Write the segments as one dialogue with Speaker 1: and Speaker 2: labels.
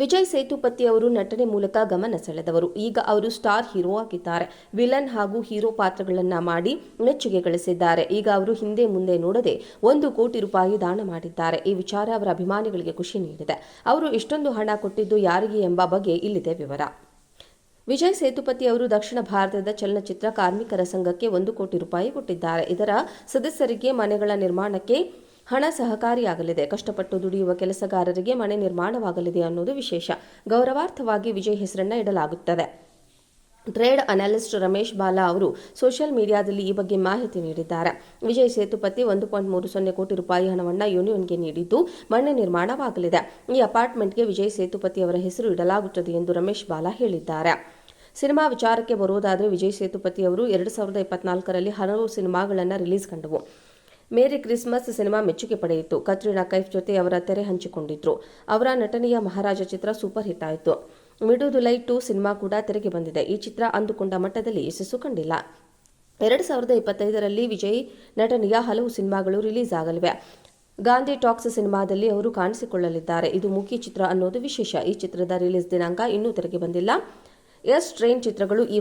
Speaker 1: ವಿಜಯ್ ಸೇತುಪತಿ ಅವರು ನಟನೆ ಮೂಲಕ ಗಮನ ಸೆಳೆದವರು. ಈಗ ಅವರು ಸ್ಟಾರ್ ಹೀರೋ ಆಗಿದ್ದಾರೆ. ವಿಲನ್ ಹಾಗೂ ಹೀರೋ ಪಾತ್ರಗಳನ್ನ ಮಾಡಿ ಮೆಚ್ಚುಗೆ ಗಳಿಸಿದ್ದಾರೆ. ಈಗ ಅವರು ಹಿಂದೆ ಮುಂದೆ ನೋಡದೆ ಒಂದು ಕೋಟಿ ರೂಪಾಯಿ ದಾನ ಮಾಡಿದ್ದಾರೆ. ಈ ವಿಚಾರ ಅವರ ಅಭಿಮಾನಿಗಳಿಗೆ ಖುಷಿ ನೀಡಿದೆ. ಅವರು ಇಷ್ಟೊಂದು ಹಣ ಕೊಟ್ಟಿದ್ದು ಯಾರಿಗೆ ಎಂಬ ಬಗ್ಗೆ ಇಲ್ಲಿದೆ ವಿವರ. ವಿಜಯ್ ಸೇತುಪತಿ ಅವರು ದಕ್ಷಿಣ ಭಾರತದ ಚಲನಚಿತ್ರ ಕಾರ್ಮಿಕರ ಸಂಘಕ್ಕೆ ಒಂದು ಕೋಟಿ ರೂಪಾಯಿ ಕೊಟ್ಟಿದ್ದಾರೆ. ಇದರ ಸದಸ್ಯರಿಗೆ ಮನೆಗಳ ನಿರ್ಮಾಣಕ್ಕೆ ಹಣ ಸಹಕಾರಿಯಾಗಲಿದೆ. ಕಷ್ಟಪಟ್ಟು ದುಡಿಯುವ ಕೆಲಸಗಾರರಿಗೆ ಮನೆ ನಿರ್ಮಾಣವಾಗಲಿದೆ ಅನ್ನೋದು ವಿಶೇಷ. ಗೌರವಾರ್ಥವಾಗಿ ವಿಜಯ್ ಹೆಸರನ್ನ ಇಡಲಾಗುತ್ತದೆ. ಟ್ರೇಡ್ ಅನಾಲಿಸ್ಟ್ ರಮೇಶ್ ಬಾಲಾ ಅವರು ಸೋಷಿಯಲ್ ಮೀಡಿಯಾದಲ್ಲಿ ಈ ಬಗ್ಗೆ ಮಾಹಿತಿ ನೀಡಿದ್ದಾರೆ. ವಿಜಯ್ ಸೇತುಪತಿ ಒಂದು ಪಾಯಿಂಟ್ ಮೂರು ಸೊನ್ನೆ ಕೋಟಿ ರೂಪಾಯಿ ಹಣವನ್ನು ಯೂನಿಯನ್ಗೆ ನೀಡಿದ್ದು ಮನೆ ನಿರ್ಮಾಣವಾಗಲಿದೆ. ಈ ಅಪಾರ್ಟ್ಮೆಂಟ್ಗೆ ವಿಜಯ್ ಸೇತುಪತಿ ಅವರ ಹೆಸರು ಇಡಲಾಗುತ್ತದೆ ಎಂದು ರಮೇಶ್ ಬಾಲಾ ಹೇಳಿದ್ದಾರೆ. ಸಿನಿಮಾ ವಿಚಾರಕ್ಕೆ ಬರುವುದಾದರೆ ವಿಜಯ್ ಸೇತುಪತಿ ಅವರು ಎರಡು ಸಾವಿರದ ಇಪ್ಪತ್ನಾಲ್ಕರಲ್ಲಿ ಹಲವು ಸಿನಿಮಾಗಳನ್ನು ರಿಲೀಸ್ ಕಂಡವು. ಮೇರಿ ಕ್ರಿಸ್ಮಸ್ ಸಿನಿಮಾ ಮೆಚ್ಚುಗೆ ಪಡೆಯಿತು. ಕತ್ರಿನಾ ಕೈಫ್ ಜೊತೆ ಅವರ ತೆರೆ ಹಂಚಿಕೊಂಡಿದ್ರು. ಅವರ ನಟನೆಯ ಮಹಾರಾಜ ಚಿತ್ರ ಸೂಪರ್ ಹಿಟ್ ಆಯಿತು. ಮಿಡುದುಲೈ ಟು ಸಿನಿಮಾ ಕೂಡ ತೆರೆಗೆ ಬಂದಿದೆ. ಈ ಚಿತ್ರ ಅಂದುಕೊಂಡ ಮಟ್ಟದಲ್ಲಿ ಯಶಸ್ಸು ಕಂಡಿಲ್ಲ. ಎರಡು ಸಾವಿರದ ಇಪ್ಪತ್ತೈದರಲ್ಲಿ ವಿಜಯ್ ನಟನೆಯ ಹಲವು ಸಿನಿಮಾಗಳು ರಿಲೀಸ್ ಆಗಲಿವೆ. ಗಾಂಧಿ ಟಾಕ್ಸ್ ಸಿನಿಮಾದಲ್ಲಿ ಅವರು ಕಾಣಿಸಿಕೊಳ್ಳಲಿದ್ದಾರೆ. ಇದು ಮುಖ್ಯ ಚಿತ್ರ ಅನ್ನೋದು ವಿಶೇಷ. ಈ ಚಿತ್ರದ ರಿಲೀಸ್ ದಿನಾಂಕ ಇನ್ನೂ ತೆರೆಗೆ ಬಂದಿಲ್ಲ. ಎಸ್ ಟ್ರೈನ್ ಚಿತ್ರಗಳು ಈ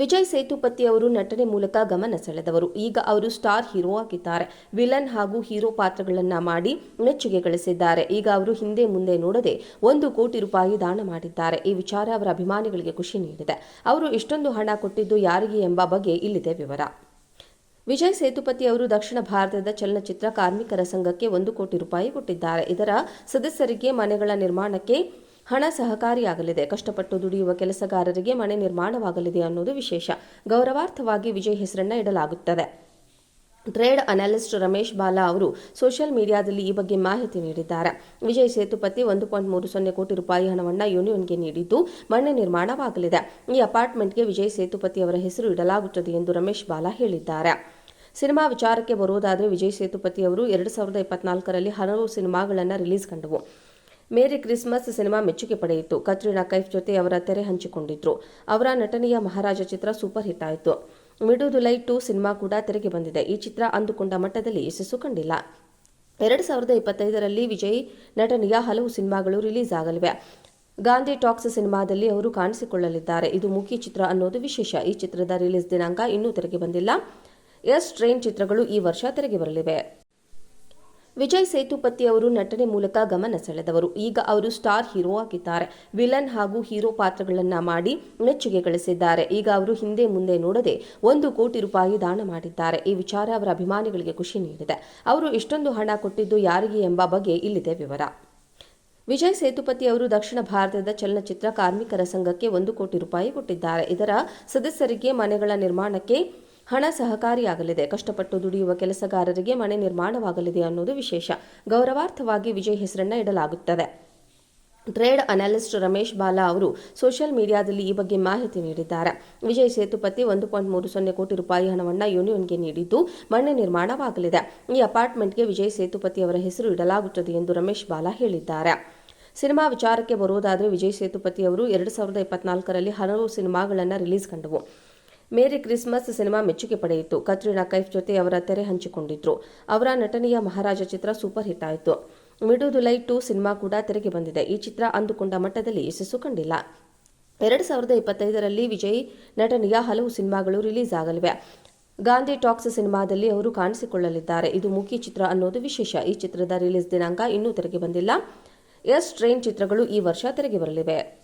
Speaker 1: ವಿಜಯ್ ಸೇತುಪತಿ ಅವರು ನಟನೆ ಮೂಲಕ ಗಮನ ಸೆಳೆದವರು. ಈಗ ಅವರು ಸ್ಟಾರ್ ಹೀರೋ ಆಗಿದ್ದಾರೆ. ವಿಲನ್ ಹಾಗೂ ಹೀರೋ ಪಾತ್ರಗಳನ್ನ ಮಾಡಿ ಮೆಚ್ಚುಗೆ ಗಳಿಸಿದ್ದಾರೆ. ಈಗ ಅವರು ಹಿಂದೆ ಮುಂದೆ ನೋಡದೆ ಒಂದು ಕೋಟಿ ರೂಪಾಯಿ ದಾನ ಮಾಡಿದ್ದಾರೆ. ಈ ವಿಚಾರ ಅವರ ಅಭಿಮಾನಿಗಳಿಗೆ ಖುಷಿ ನೀಡಿದೆ. ಅವರು ಇಷ್ಟೊಂದು ಹಣ ಕೊಟ್ಟಿದ್ದು ಯಾರಿಗೆ ಎಂಬ ಬಗ್ಗೆ ಇಲ್ಲಿದೆ ವಿವರ. ವಿಜಯ್ ಸೇತುಪತಿ ಅವರು ದಕ್ಷಿಣ ಭಾರತದ ಚಲನಚಿತ್ರ ಕಾರ್ಮಿಕರ ಸಂಘಕ್ಕೆ ಒಂದು ಕೋಟಿ ರೂಪಾಯಿ ಕೊಟ್ಟಿದ್ದಾರೆ. ಇದರ ಸದಸ್ಯರಿಗೆ ಮನೆಗಳ ನಿರ್ಮಾಣಕ್ಕೆ ಹಣ ಸಹಕಾರಿಯಾಗಲಿದೆ. ಕಷ್ಟಪಟ್ಟು ದುಡಿಯುವ ಕೆಲಸಗಾರರಿಗೆ ಮನೆ ನಿರ್ಮಾಣವಾಗಲಿದೆ ಅನ್ನೋದು ವಿಶೇಷ. ಗೌರವಾರ್ಥವಾಗಿ ವಿಜಯ್ ಹೆಸರನ್ನ ಇಡಲಾಗುತ್ತದೆ. ಟ್ರೇಡ್ ಅನಾಲಿಸ್ಟ್ ರಮೇಶ್ ಬಾಲಾ ಅವರು ಸೋಷಿಯಲ್ ಮೀಡಿಯಾದಲ್ಲಿ ಈ ಬಗ್ಗೆ ಮಾಹಿತಿ ನೀಡಿದ್ದಾರೆ. ವಿಜಯ್ ಸೇತುಪತಿ ಒಂದು ಪಾಯಿಂಟ್ ಮೂರು ಸೊನ್ನೆ ಕೋಟಿ ರೂಪಾಯಿ ಹಣವನ್ನು ಯೂನಿಯನ್ಗೆ ನೀಡಿದ್ದು ಮನೆ ನಿರ್ಮಾಣವಾಗಲಿದೆ. ಈ ಅಪಾರ್ಟ್ಮೆಂಟ್ಗೆ ವಿಜಯ್ ಸೇತುಪತಿ ಅವರ ಹೆಸರು ಇಡಲಾಗುತ್ತದೆ ಎಂದು ರಮೇಶ್ ಬಾಲಾ ಹೇಳಿದ್ದಾರೆ. ಸಿನಿಮಾ ವಿಚಾರಕ್ಕೆ ಬರುವುದಾದರೆ ವಿಜಯ್ ಸೇತುಪತಿ ಅವರು ಎರಡು ಸಾವಿರದ ಇಪ್ಪತ್ನಾಲ್ಕರಲ್ಲಿ ಹಲವು ಸಿನಿಮಾಗಳನ್ನು ರಿಲೀಸ್ ಕಂಡವು. ಮೇರಿ ಕ್ರಿಸ್ಮಸ್ ಸಿನಿಮಾ ಮೆಚ್ಚುಗೆ ಪಡೆಯಿತು. ಕತ್ರಿನಾ ಕೈಫ್ ಜೊತೆ ಅವರ ತೆರೆ ಹಂಚಿಕೊಂಡಿದ್ರು. ಅವರ ನಟನೆಯ ಮಹಾರಾಜ ಚಿತ್ರ ಸೂಪರ್ ಹಿಟ್ ಆಯಿತು. ಮಿಡು ದುಲೈ ಟು ಸಿನಿಮಾ ಕೂಡ ತೆರೆಗೆ ಬಂದಿದೆ. ಈ ಚಿತ್ರ ಅಂದುಕೊಂಡ ಮಟ್ಟದಲ್ಲಿ ಯಶಸ್ಸು ಕಂಡಿಲ್ಲ. ಎರಡು ಸಾವಿರದ ಇಪ್ಪತ್ತೈದರಲ್ಲಿ ವಿಜಯ್ ನಟನೆಯ ಹಲವು ಸಿನಿಮಾಗಳು ರಿಲೀಸ್ ಆಗಲಿವೆ. ಗಾಂಧಿ ಟಾಕ್ಸ್ ಸಿನಿಮಾದಲ್ಲಿ ಅವರು ಕಾಣಿಸಿಕೊಳ್ಳಲಿದ್ದಾರೆ. ಇದು ಮುಖ್ಯ ಚಿತ್ರ ಅನ್ನೋದು ವಿಶೇಷ. ಈ ಚಿತ್ರದ ರಿಲೀಸ್ ದಿನಾಂಕ ಇನ್ನೂ ತೆರೆಗೆ ಬಂದಿಲ್ಲ. ಎಸ್ ಟ್ರೈನ್ ಚಿತ್ರಗಳು ಈ ವರ್ಷ ತೆರೆಗೆ ಬರಲಿವೆ. ವಿಜಯ್ ಸೇತುಪತಿ ಅವರು ನಟನೆ ಮೂಲಕ ಗಮನ ಸೆಳೆದವರು. ಈಗ ಅವರು ಸ್ಟಾರ್ ಹೀರೋ ಆಗಿದ್ದಾರೆ. ವಿಲನ್ ಹಾಗೂ ಹೀರೋ ಪಾತ್ರಗಳನ್ನ ಮಾಡಿ ಮೆಚ್ಚುಗೆ ಗಳಿಸಿದ್ದಾರೆ. ಈಗ ಅವರು ಹಿಂದೆ ಮುಂದೆ ನೋಡದೆ ಒಂದು ಕೋಟಿ ರೂಪಾಯಿ ದಾನ ಮಾಡಿದ್ದಾರೆ. ಈ ವಿಚಾರ ಅವರ ಅಭಿಮಾನಿಗಳಿಗೆ ಖುಷಿ ನೀಡಿದೆ. ಅವರು ಇಷ್ಟೊಂದು ಹಣ ಕೊಟ್ಟಿದ್ದು ಯಾರಿಗೆ ಎಂಬ ಬಗ್ಗೆ ಇಲ್ಲಿದೆ ವಿವರ. ವಿಜಯ್ ಸೇತುಪತಿ ಅವರು ದಕ್ಷಿಣ ಭಾರತದ ಚಲನಚಿತ್ರ ಕಾರ್ಮಿಕರ ಸಂಘಕ್ಕೆ ಒಂದು ಕೋಟಿ ರೂಪಾಯಿ ಕೊಟ್ಟಿದ್ದಾರೆ. ಇದರ ಸದಸ್ಯರಿಗೆ ಮನೆಗಳ ನಿರ್ಮಾಣಕ್ಕೆ ಹಣ ಸಹಕಾರಿಯಾಗಲಿದೆ. ಕಷ್ಟಪಟ್ಟು ದುಡಿಯುವ ಕೆಲಸಗಾರರಿಗೆ ಮನೆ ನಿರ್ಮಾಣವಾಗಲಿದೆ ಅನ್ನೋದು ವಿಶೇಷ. ಗೌರವಾರ್ಥವಾಗಿ ವಿಜಯ್ ಹೆಸರನ್ನ ಇಡಲಾಗುತ್ತದೆ. ಟ್ರೇಡ್ ಅನಾಲಿಸ್ಟ್ ರಮೇಶ್ ಬಾಲಾ ಅವರು ಸೋಷಿಯಲ್ ಮೀಡಿಯಾದಲ್ಲಿ ಈ ಬಗ್ಗೆ ಮಾಹಿತಿ ನೀಡಿದ್ದಾರೆ. ವಿಜಯ್ ಸೇತುಪತಿ ಒಂದು ಪಾಯಿಂಟ್ ಮೂರು ಸೊನ್ನೆ ಕೋಟಿ ರೂಪಾಯಿ ಹಣವನ್ನು ಯೂನಿಯನ್ಗೆ ನೀಡಿದ್ದು ಮನೆ ನಿರ್ಮಾಣವಾಗಲಿದೆ. ಈ ಅಪಾರ್ಟ್ಮೆಂಟ್ಗೆ ವಿಜಯ್ ಸೇತುಪತಿ ಅವರ ಹೆಸರು ಇಡಲಾಗುತ್ತದೆ ಎಂದು ರಮೇಶ್ ಬಾಲಾ ಹೇಳಿದ್ದಾರೆ. ಸಿನಿಮಾ ವಿಚಾರಕ್ಕೆ ಬರುವುದಾದರೆ ವಿಜಯ್ ಸೇತುಪತಿ ಅವರು ಎರಡು ಸಾವಿರದ ಇಪ್ಪತ್ನಾಲ್ಕರಲ್ಲಿ ಹಲವು ಸಿನಿಮಾಗಳನ್ನು ರಿಲೀಸ್ ಕಂಡವು. ಮೇರಿ ಕ್ರಿಸ್ಮಸ್ ಸಿನಿಮಾ ಮೆಚ್ಚುಗೆ ಪಡೆಯಿತು. ಕತ್ರಿನಾ ಕೈಫ್ ಜೊತೆ ಅವರ ತೆರೆ ಹಂಚಿಕೊಂಡಿದ್ರು. ಅವರ ನಟನೆಯ ಮಹಾರಾಜ ಚಿತ್ರ ಸೂಪರ್ ಹಿಟ್ ಆಯಿತು. ಮಿಡುದುಲೈ ಟು ಸಿನಿಮಾ ಕೂಡ ತೆರೆಗೆ ಬಂದಿದೆ. ಈ ಚಿತ್ರ ಅಂದುಕೊಂಡ ಮಟ್ಟದಲ್ಲಿ ಯಶಸ್ಸು ಕಂಡಿಲ್ಲ. ಎರಡು ಸಾವಿರದ ಇಪ್ಪತ್ತೈದರಲ್ಲಿ ವಿಜಯ್ ನಟನೆಯ ಹಲವು ಸಿನಿಮಾಗಳು ರಿಲೀಸ್ ಆಗಲಿವೆ. ಗಾಂಧಿ ಟಾಕ್ಸ್ ಸಿನಿಮಾದಲ್ಲಿ ಅವರು ಕಾಣಿಸಿಕೊಳ್ಳಲಿದ್ದಾರೆ. ಇದು ಮುಖ್ಯ ಚಿತ್ರ ಅನ್ನೋದು ವಿಶೇಷ. ಈ ಚಿತ್ರದ ರಿಲೀಸ್ ದಿನಾಂಕ ಇನ್ನೂ ತೆರೆಗೆ ಬಂದಿಲ್ಲ. ಎಸ್ ಟ್ರೈನ್ ಚಿತ್ರಗಳು ಈ ವರ್ಷ ತೆರೆಗೆ ಬರಲಿವೆ.